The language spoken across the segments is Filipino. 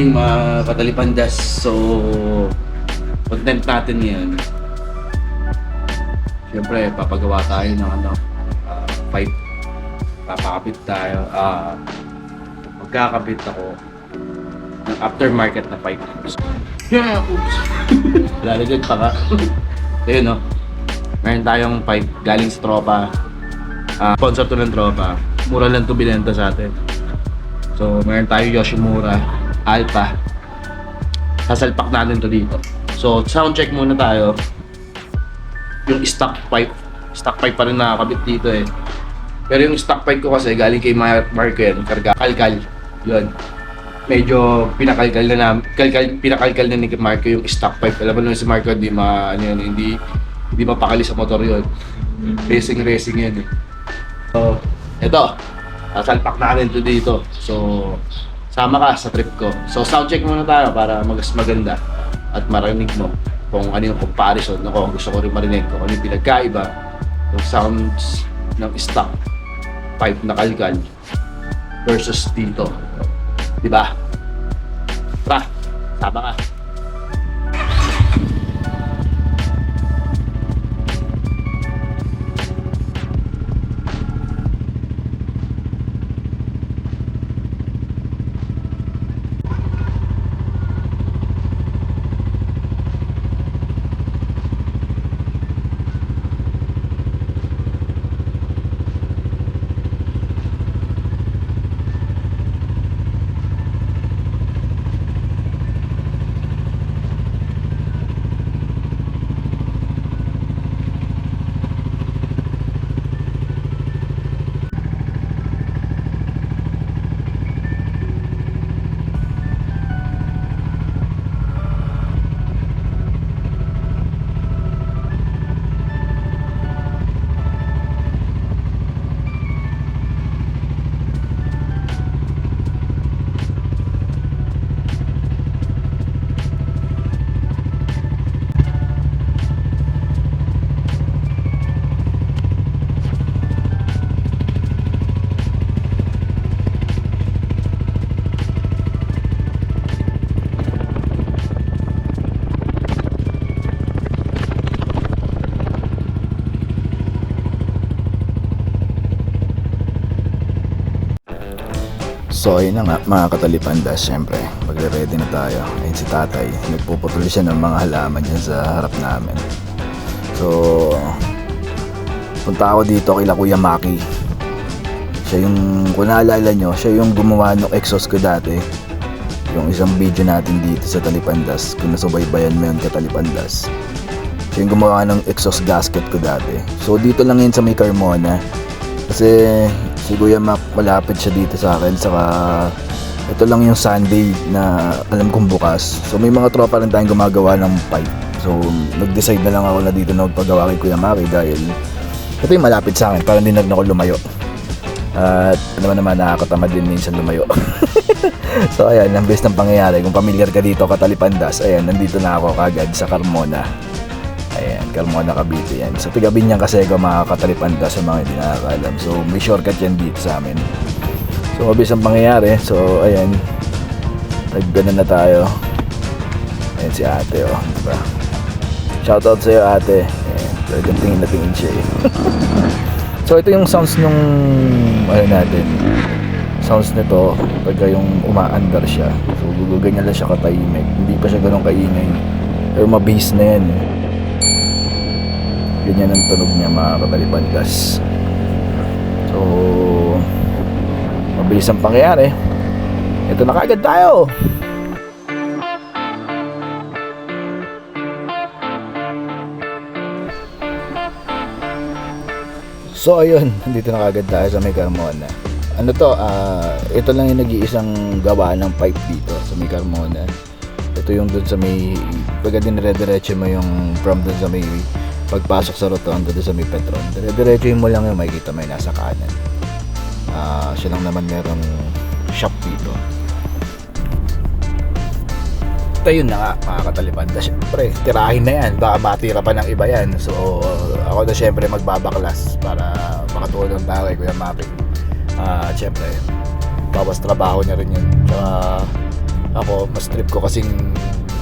Yun, morning mga katalipandas. So, content natin ngayon. Siyempre, papagawa tayo ng ano, ah, pipe. Papakapit tayo. Ah, magkakabit ako ng aftermarket na pipe. Yeah, oops. Lalagyan pa ka. Ayun no. Meron tayong pipe galing sa tropa. Ah, sponsor to ng tropa. Mura lang to binenta sa atin. So, meron tayo Yoshimura Alpha. Sasalpak natin to dito. So, sound check muna tayo. Yung stock pipe. Stock pipe pa rin nakakabit dito eh. Pero yung stock pipe ko kasi galing kay Mar- Marco yan. Karga. Kalkal. Yun. Medyo pinakalkal na namin. Kalkal, pinakalkal na ni Marco yung stock pipe. Alam mo naman si Marco, hindi ma, ano yun, hindi, hindi mapakali sa motor yun. Racing, racing yan eh. So, ito. Sasalpak natin to dito. So, sama ka sa trip ko. So, sound check muna tayo para mas maganda at marinig mo kung ano yung comparison na kung gusto ko rin marinig kung ano yung pinagkaiba yung sounds ng stock pipe na kalkal versus dito. Di ba? Tara, sama ka. So ayun na nga mga katalipanda, syempre magre-ready na tayo. Ayun si tatay, nagpuputol siya ng mga halaman dyan sa harap namin. So, punta ako dito kay Kuya Maki. Siya yung, kung naalala nyo, siya yung gumawa ng exhaust ko dati. Yung isang video natin dito sa Talipandas, kung nasubaybayan mo yun ka Talipandas. Siya yung gumawa ng exhaust gasket ko dati. So dito lang yun sa may Carmona. Kasi si Kuya Mac malapit siya dito sa akin saka ito lang yung Sunday na alam kong bukas. So may mga tropa rin tayong gumagawa ng pipe. So nag-decide na lang ako na dito na magpagawa kay Kuya Maki dahil ito yung malapit sa akin para hindi na ako lumayo. At alam mo naman nakakatamad din minsan lumayo. so ayan, ang best ng pangyayari. Kung familiar ka dito, Katalipandas, ayan, nandito na ako kagad sa Carmona. Carmona Cavite yan. Sa tigabi niyan kasi ako mga Katalipandas sa mga hindi nakakalam. So may shortcut yan dito sa amin. So mabilis ang pangyayari. So ayan, nagganan na tayo. Ayan si ate oh, diba? Shoutout sa'yo ate. Ayan, talagang tingin na tingin siya eh. So ito yung sounds nung ano natin. Sounds nito pagka yung umaandar siya. So guganyan lang siya katahimik. Hindi pa siya ganun kaingay. Pero mabase na yan. eh. Ganyan ang tunog niya mga katalibandas. So mabilis ang pangyayari. Ito na kagad tayo. So ayun, dito na kagad tayo sa may Carmona. Ano to, ah, ito lang yung nag-iisang gawa ng pipe dito sa may Carmona. Ito yung dun sa may, pagka dinire-diretso mo yung from dun sa may pagpasok sa rotonda dun sa may Petron. Dire-diretso mo lang yung makikita may nasa kanan. Ah, siya lang naman merong shop dito. Ito yun na nga, mga katalipanda. Siyempre, tirahin na yan. Baka matira pa ng iba yan. So, ako na siyempre magbabaklas para makatulong tayo kay Kuya Maki. Ah, siyempre, bawas trabaho niya rin yun. Tsaka ako, mas trip ko kasing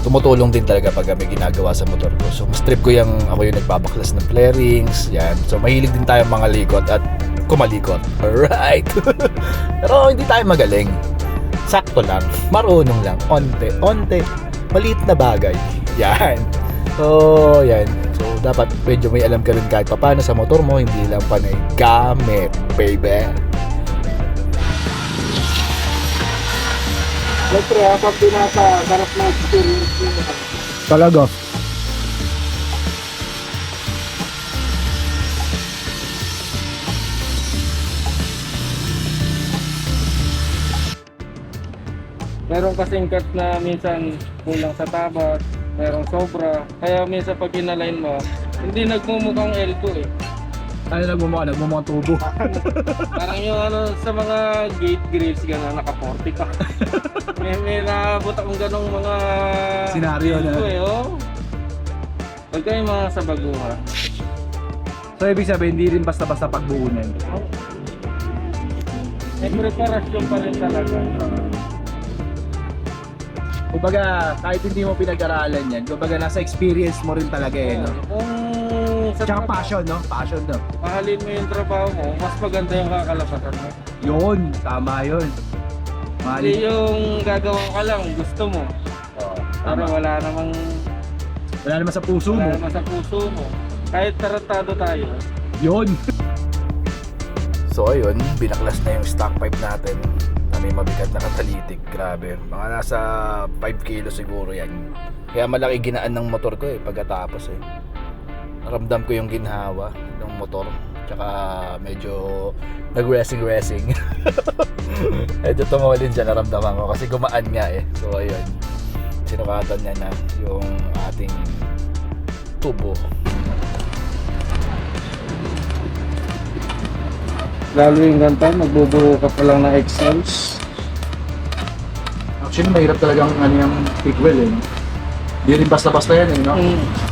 tumutulong din talaga pag may ginagawa sa motor ko. So, mas trip ko yung ako yung nagpapaklas ng flarings, yan. So, mahilig din tayo mga likot at kumalikot. Alright! Pero hindi tayo magaling. Sakto lang. Marunong lang. Onte. Onte. Maliit na bagay. Yan. So, yan. So, dapat medyo may alam ka rin kahit papano sa motor mo, hindi lang panay gamit, baby. Siyempre, kapag binata, sarap na experience nyo. Talaga. Meron kasing cut na minsan kulang sa tabat, merong sobra. Kaya minsan pag inalign mo, hindi nagmumukhang L2 eh. Ano nagmumukha? Nagmumukha tubo. Parang yung ano sa mga gate grills gano'n, naka-40 ka. may, may naabot akong ganong mga... Senaryo na. L2 Eh, oh. Huwag kayong mga sa baguhan. So, ibig sabihin, hindi rin basta-basta pagbuunan. May preparasyon pa rin talaga. Kumbaga, kahit hindi mo pinag-aralan yan, kumbaga nasa experience mo rin talaga eh, no? Kung Tsaka passion, no? Passion, no? mahalin mo yung trabaho mo, mas maganda yung kakalabasan mo. Yun, tama yun. Hindi yung gagawa ka lang, gusto mo. Pero wala namang Wala naman sa puso mo. wala naman sa puso mo. Kahit tarantado tayo. Yun. So ayun, binaklas na yung stock pipe natin na may mabigat na katalitik. Grabe. Mga nasa 5 kilo siguro yan. Kaya malaki ginaan ng motor ko eh pagkatapos eh. Naramdam ko yung ginhawa ng motor. Tsaka medyo nag-racing-racing. medyo tumulin siya naramdaman ko kasi gumaan nga eh. So ayun, sinukatan niya na yung ating tubo. Lalo yung ganito, magbubuo ka pa lang ng exhaust. Actually, mahirap talagang ano yung big wheel eh. Hindi rin basta-basta yan eh, no? Mm.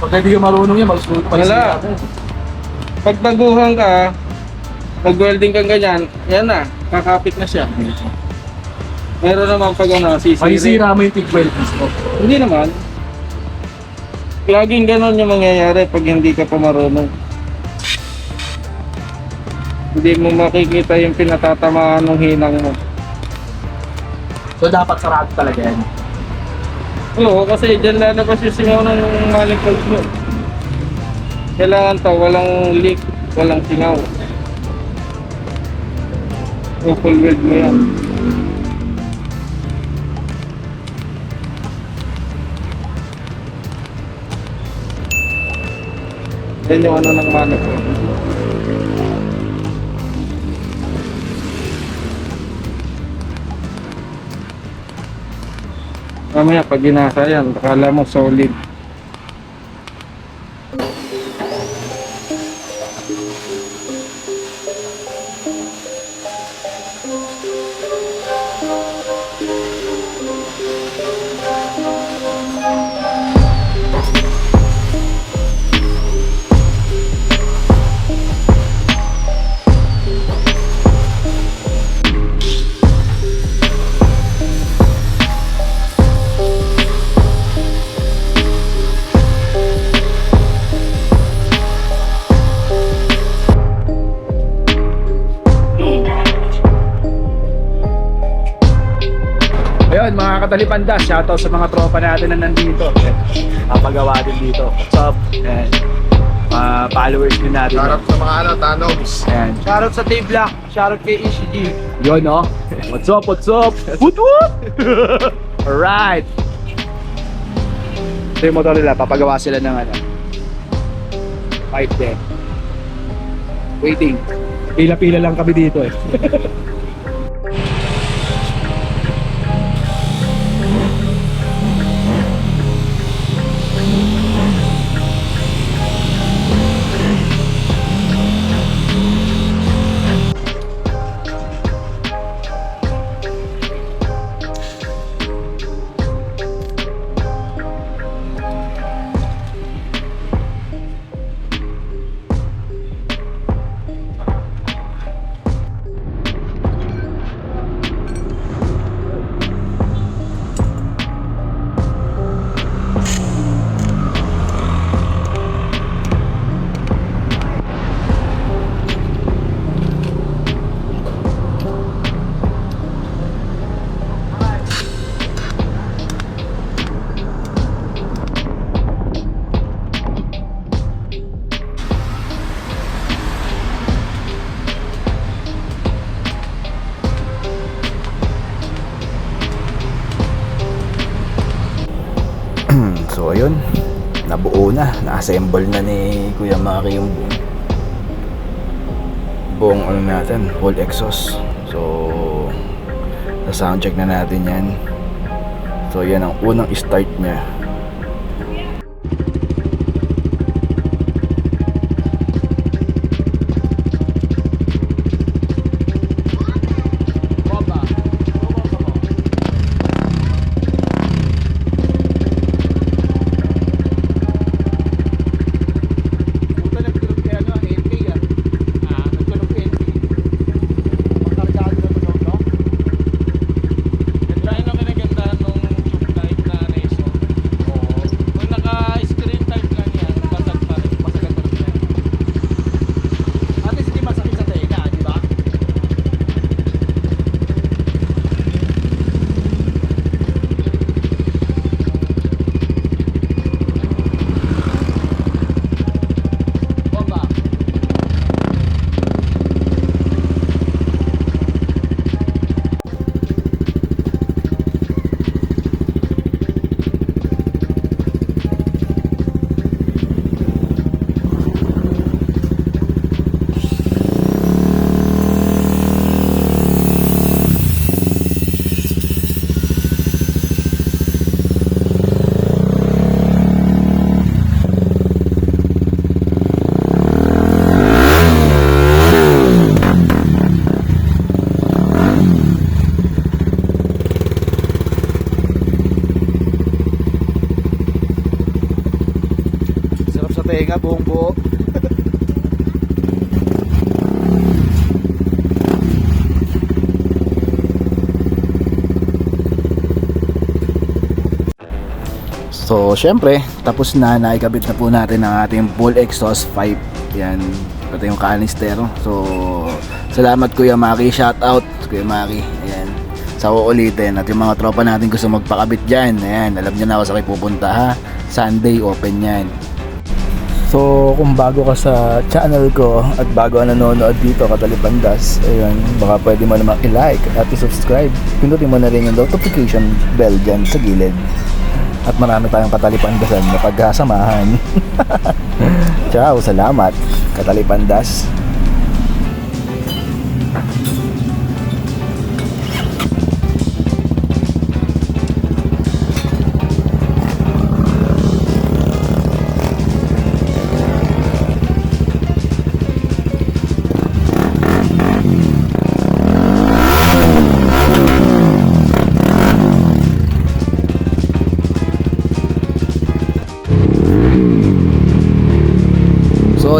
Pag hindi ka marunong yan, malusunod pa Wala. Pag naguhan ka, nag-welding kang ganyan, yan na, kakapit na siya. Meron naman pag ano, sisiri. Masisira mo yung mismo. Hindi naman. Laging ganon yung mangyayari pag hindi ka pa marunong. Hindi mo makikita yung pinatatamaan ng hinang mo. So, dapat sarado talaga yan. Oo, kasi dyan lalabas yung singaw ng maling mo. Kailangan to, walang leak, walang singaw. O full weld mo yan. Yan yung ano ng manifold. Mamaya pag ginasa yan, akala mo solid. Katalipanda, shoutout sa mga tropa natin na nandito. Papagawa din dito. What's up? Ayan. Mga followers din natin. Harap sa mga ano, Tanogs. Ayan. Shoutout sa Dave Black, shoutout kay ECG. Yun, no? What's up, what's up? Woot woot! Alright. Ito yung motor nila, papagawa sila ng ano. Pipe din. Waiting. Pila-pila lang kami dito eh. na, na-assemble na ni Kuya Maki yung buong ano natin, whole exhaust. So, sa sound check na natin yan. So, yan ang unang start niya. Sarap sa tenga, buong buo. So, syempre, tapos na, naikabit na po natin ang ating full exhaust pipe. Yan, pati yung kanistero. So, salamat Kuya Maki, shout out Kuya Maki. Ayan, sa uulitin. At yung mga tropa natin gusto magpakabit dyan. Ayan, alam niyo na ako sa kayo pupunta ha. Sunday, open yan. So, kung bago ka sa channel ko at bago ka nanonood dito, Katalipandas, ayun, baka pwede mo namang i-like at i-subscribe. Pindutin mo na rin yung notification bell dyan sa gilid. At marami tayong katalipandasan na pagkasamahan. Ciao, salamat, Katalipandas.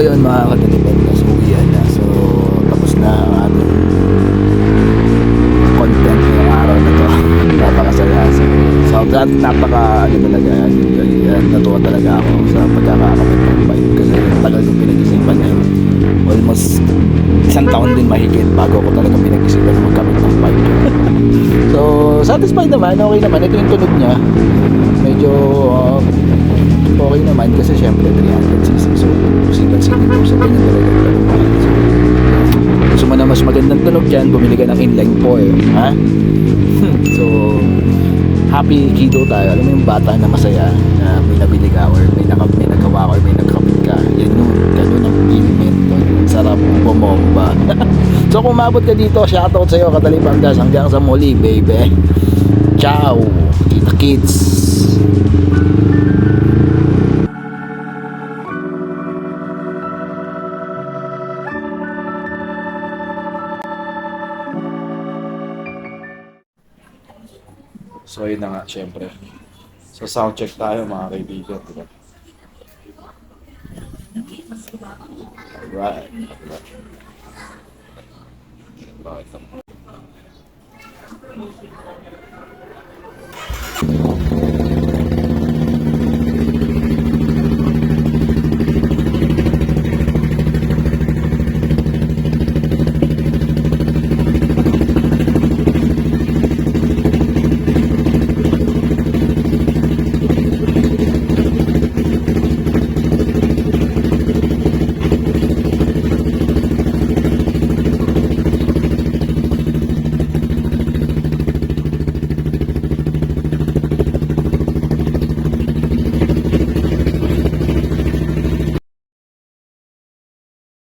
So yun mga katalipan na uwian na. So tapos na ang ating content ngayong araw na to. Napakasaya. So, so that, napaka ano talaga. Yan, natuwa talaga ako sa pagkakakamit ng bike. Kasi tagal kong pinag-isipan na yun. Almost isang taon din mahigit bago ko talaga pinag-isipan na magkamit ng bike. so satisfied naman. Okay naman. Ito yung tunog niya. Medyo uh, okay naman kasi syempre 300cc so single cylinder so ganyan talaga. Gusto mo na mas magandang tunog dyan bumili ka ng inline 4 ha? So happy kiddo tayo. Alam mo yung bata na masaya na may nabili ka or may, naka, may nagawa ka or may nagkapit ka. Yan yung ganun ang feeling sarap bumomba. So kung umabot ka dito shoutout sa'yo Katalipanggas hanggang sa muli baby. Ciao. Kita kids So yun na nga, syempre. So sound check tayo mga kaibigan. Diba? Alright. Alright.